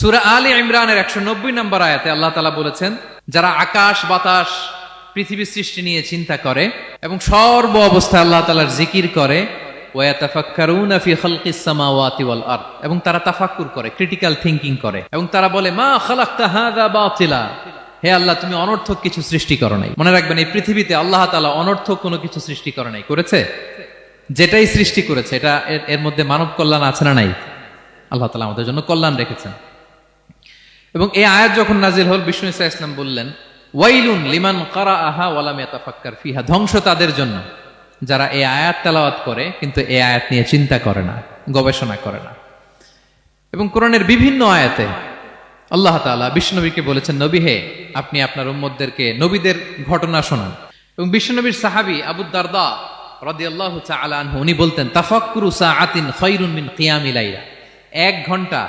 সুরা আলী ইমরানের একশো নব্বই নম্বর আয়াতে আল্লাহ তালা বলেছেন, যারা আকাশ, বাতাস পৃথিবী সৃষ্টি নিয়ে চিন্তা করে এবং সর্ব অবস্থায় আল্লাহ তালার জিকির করে এবং তারা তাফাক্কুর করে, ক্রিটিক্যাল থিংকিং করে, এবং তারা বলে, মা হে আল্লাহ, তুমি অনর্থক কিছু সৃষ্টি করো নাই। মনে রাখবেন, এই পৃথিবীতে আল্লাহ তাআলা অনর্থক কোনো কিছু সৃষ্টি করে নাই। করেছে? যেটাই সৃষ্টি করেছে, এটা এর মধ্যে মানব কল্যাণ আছে না নাই? আল্লাহ তালা আমাদের জন্য কল্যাণ রেখেছেন। এবং এই আয়াত যখন নাজিল হল, বিষ্ণু ইসা ইসলাম বললেন, ওয়াইলুন লিমান কারা আহা ওয়ালাম ইয়াতাফাক্কার ফিহা ধ্বংস তাদের জন্য। যারা এই আয়াত তেলাওয়াত করে, কিন্তু এই আয়াত নিয়ে চিন্তা করে না, গবেষণা করে না। এবং কোরআনের বিভিন্ন আয়াতে আল্লাহ তাআলা বিষ্ণুনবীকে বলেছেন, নবী হে, আপনি আপনার উম্মতদেরকে নবীদের ঘটনা শোনান। এবং বিষ্ণুনবীর সাহাবী আবু তাআলা আনহু, উনি বলতেন, তাফাক্কুরু সাআতিন খায়রুন মিন কিয়ামিল লাইলা এক ঘণ্টা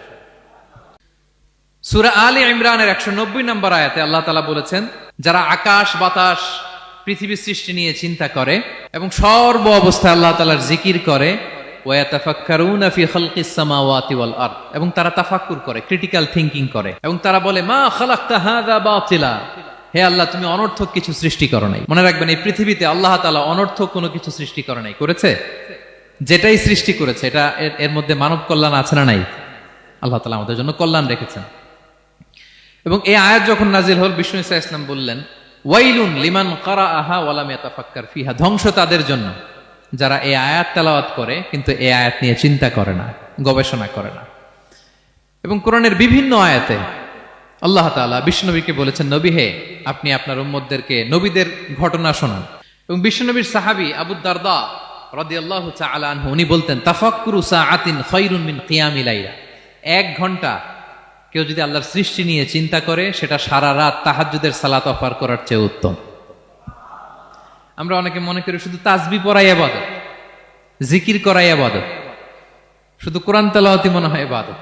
সুরা আলী ইমরানের একশো নব্বই নম্বর আয়াতে আল্লাহ তালা বলেছেন, যারা আকাশ, বাতাস পৃথিবী সৃষ্টি নিয়ে চিন্তা করে এবং সর্ব অবস্থায় আল্লাহ তালার জিকির করে এবং তারা তাফাক্কুর করে ক্রিটিক্যাল থিংকিং করে, এবং তারা বলে, মা হে আল্লাহ, তুমি অনর্থক কিছু সৃষ্টি করো নাই। মনে রাখবেন, এই পৃথিবীতে আল্লাহ তাআলা অনর্থক কোনো কিছু সৃষ্টি করে নাই। করেছে? যেটাই সৃষ্টি করেছে, এটা এর মধ্যে মানব কল্যাণ আছে না নাই? আল্লাহ তালা আমাদের জন্য কল্যাণ রেখেছেন। এবং এই আয়াত যখন নাজিল হল, বিষ্ণু ইসা ইসলাম বললেন, ওয়াইলুন লিমান কারা আহা ওয়ালাম ইয়াতাফাক্কার ফিহা ধ্বংস তাদের জন্য। যারা এই আয়াত তেলাওয়াত করে, কিন্তু এই আয়াত নিয়ে চিন্তা করে না, গবেষণা করে না। এবং কোরআনের বিভিন্ন আয়াতে আল্লাহ তাআলা বিষ্ণুনবীকে বলেছেন, নবী হে, আপনি আপনার উম্মতদেরকে নবীদের ঘটনা শোনান। এবং বিষ্ণুনবীর সাহাবী আবু দারদা আল্লাহ আনহু, উনি বলতেন, তাফাক্কুরু সাআতিন খায়রুন মিন কিয়ামিল লাইলা। এক ঘণ্টা কেউ যদি আল্লাহর সৃষ্টি নিয়ে চিন্তা করে, সেটা সারা রাত তাহাজ্জুদের সালাত অফার করার চেয়ে উত্তম। আমরা অনেকে মনে করি শুধু তাজবি পড়াই আবাদত, জিকির করাই আবাদত, শুধু কোরআন তেলাওয়াতি মনে হয় ইবাদত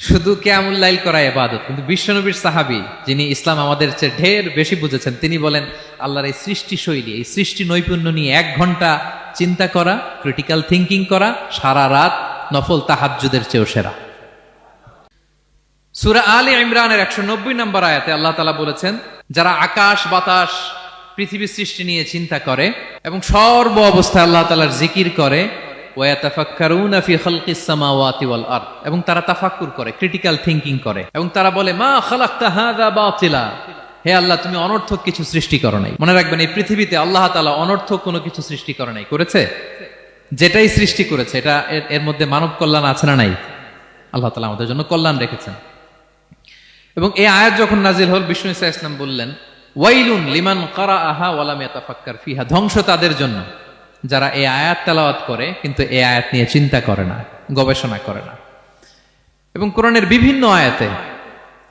শুধু কেয়ামুল্লাইল করা ইবাদত কিন্তু বিশ্বনবীর সাহাবী, যিনি ইসলাম আমাদের চেয়ে ঢের বেশি বুঝেছেন, তিনি বলেন, আল্লাহর এই সৃষ্টি শৈলী এই সৃষ্টি নৈপুণ্য নিয়ে এক ঘণ্টা চিন্তা করা ক্রিটিক্যাল থিঙ্কিং করা, সারা রাত নফল তাহাজ্জুদের চেয়েও সেরা। সুরা আলী ইমরানের একশো নব্বই নম্বর আয়াতে আল্লাহ তালা বলেছেন, যারা আকাশ, বাতাস পৃথিবী সৃষ্টি নিয়ে চিন্তা করে এবং সর্ব অবস্থায় আল্লাহ তালার জিকির করে এবং তারা তাফাক্কুর করে ক্রিটিক্যাল থিংকিং করে, এবং তারা বলে, মা হে আল্লাহ, তুমি অনর্থক কিছু সৃষ্টি করো নাই। মনে রাখবেন, এই পৃথিবীতে আল্লাহ তাআলা অনর্থক কোনো কিছু সৃষ্টি করে নাই। করেছে? যেটাই সৃষ্টি করেছে, এটা এর মধ্যে মানব কল্যাণ আছে না নাই? আল্লাহ তালা আমাদের জন্য কল্যাণ রেখেছেন। এবং এই আয়াত যখন নাজিল হল, বিষ্ণু ইসা ইসলাম বললেন, ওয়াইলুন লিমান কারা আহা ওয়ালাম ইয়াতাফাক্কার ফিহা ধ্বংস তাদের জন্য। যারা এই আয়াত তেলাওয়াত করে, কিন্তু এই আয়াত নিয়ে চিন্তা করে না, গবেষণা করে না। এবং কোরআনের বিভিন্ন আয়াতে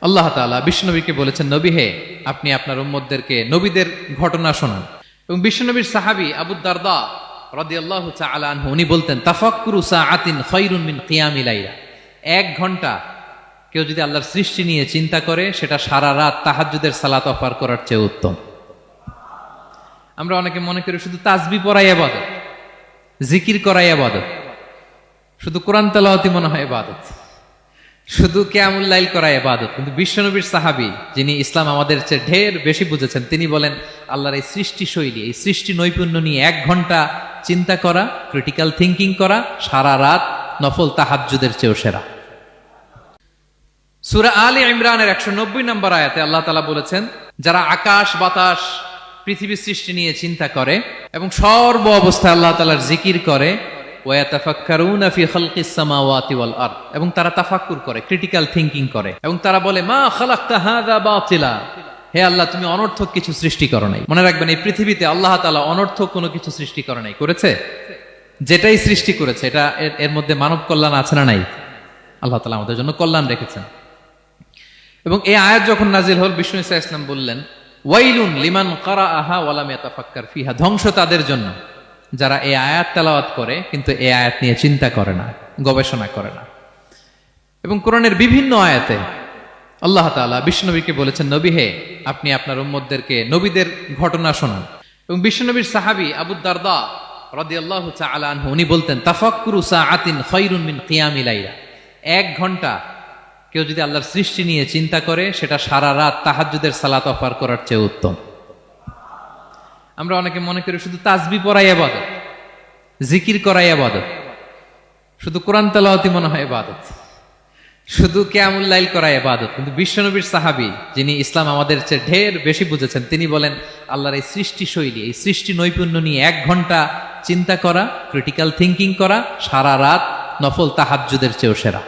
আল্লাহ তাআলা বিষ্ণুনবীকে বলেছেন, নবী হে, আপনি আপনার উম্মতদেরকে নবীদের ঘটনা শোনান। এবং বিষ্ণুনবীর সাহাবী আবু দারদা রাদিয়াল্লাহু তাআলা আনহু, উনি বলতেন, তাফাক্কুরু সাআতিন খায়রুন মিন কিয়ামিল লাইলা। এক ঘণ্টা কেউ যদি আল্লাহর সৃষ্টি নিয়ে চিন্তা করে, সেটা সারা রাত তাহাজ্জুদের সালাত অফার করার চেয়ে উত্তম। আমরা অনেকে মনে করি শুধু তাজবি পড়াই আবাদত, জিকির করাই আবাদত। শুধু কোরআন তেলাওয়াতি মনে হয় ইবাদত শুধু কেয়ামুল্লাইল করা ইবাদত কিন্তু বিশ্বনবীর সাহাবী, যিনি ইসলাম আমাদের চেয়ে ঢের বেশি বুঝেছেন, তিনি বলেন, আল্লাহর এই সৃষ্টি শৈলী এই সৃষ্টি নৈপুণ্য নিয়ে এক ঘণ্টা চিন্তা করা ক্রিটিক্যাল থিঙ্কিং করা, সারা রাত নফল তাহাজ্জুদের চেয়েও সেরা। সুরা আলী ইমরানের একশো নব্বই নম্বর আয়াতে আল্লাহ তালা বলেছেন, যারা আকাশ, বাতাস পৃথিবী সৃষ্টি নিয়ে চিন্তা করে এবং সর্ব অবস্থায় আল্লাহ তালার জিকির করে এবং তারা তাফাক্কুর করে ক্রিটিক্যাল থিংকিং করে, এবং তারা বলে, মা হে আল্লাহ, তুমি অনর্থক কিছু সৃষ্টি করো নাই। মনে রাখবেন, এই পৃথিবীতে আল্লাহ তাআলা অনর্থক কোনো কিছু সৃষ্টি করে নাই। করেছে? যেটাই সৃষ্টি করেছে, এটা এর মধ্যে মানব কল্যাণ আছে না নাই? আল্লাহ তালা আমাদের জন্য কল্যাণ রেখেছেন। এবং এই আয়াত যখন নাজিল হল, বিষ্ণু ইসা ইসলাম বললেন, ওয়াইলুন লিমান কারা আহা ওয়ালাম ইয়াতাফাক্কার ফিহা ধ্বংস তাদের জন্য। যারা এই আয়াত তেলাওয়াত করে, কিন্তু এই আয়াত নিয়ে চিন্তা করে না, গবেষণা করে না। এবং কোরআনের বিভিন্ন আয়াতে আল্লাহ তাআলা বিষ্ণুনবীকে বলেছেন, নবী হে, আপনি আপনার উম্মতদেরকে নবীদের ঘটনা শোনান। এবং বিষ্ণুনবীর সাহাবী আবু দারদা রাদিয়াল্লাহু তাআলা আনহু, উনি বলতেন, তাফাক্কুরু সাআতিন খায়রুন মিন কিয়ামিল লাইলা এক ঘণ্টা কেউ যদি আল্লাহর সৃষ্টি নিয়ে চিন্তা করে, সেটা সারা রাত তাহাজ্জুদের সালাত অফার করার চেয়ে উত্তম। আমরা অনেকে মনে করি শুধু তাজবি পড়াই আবাদত, জিকির করাই আবাদত। শুধু কোরআন তেলাওয়াতি মনে হয় ইবাদত শুধু কেয়ামুল্লাইল করা ইবাদত কিন্তু বিশ্বনবীর সাহাবী, যিনি ইসলাম আমাদের চেয়ে ঢের বেশি বুঝেছেন, তিনি বলেন, আল্লাহর এই সৃষ্টি শৈলী এই সৃষ্টি নৈপুণ্য নিয়ে এক ঘণ্টা চিন্তা করা ক্রিটিক্যাল থিঙ্কিং করা, সারা রাত নফল তাহাজ্জুদের চেয়েও সেরা।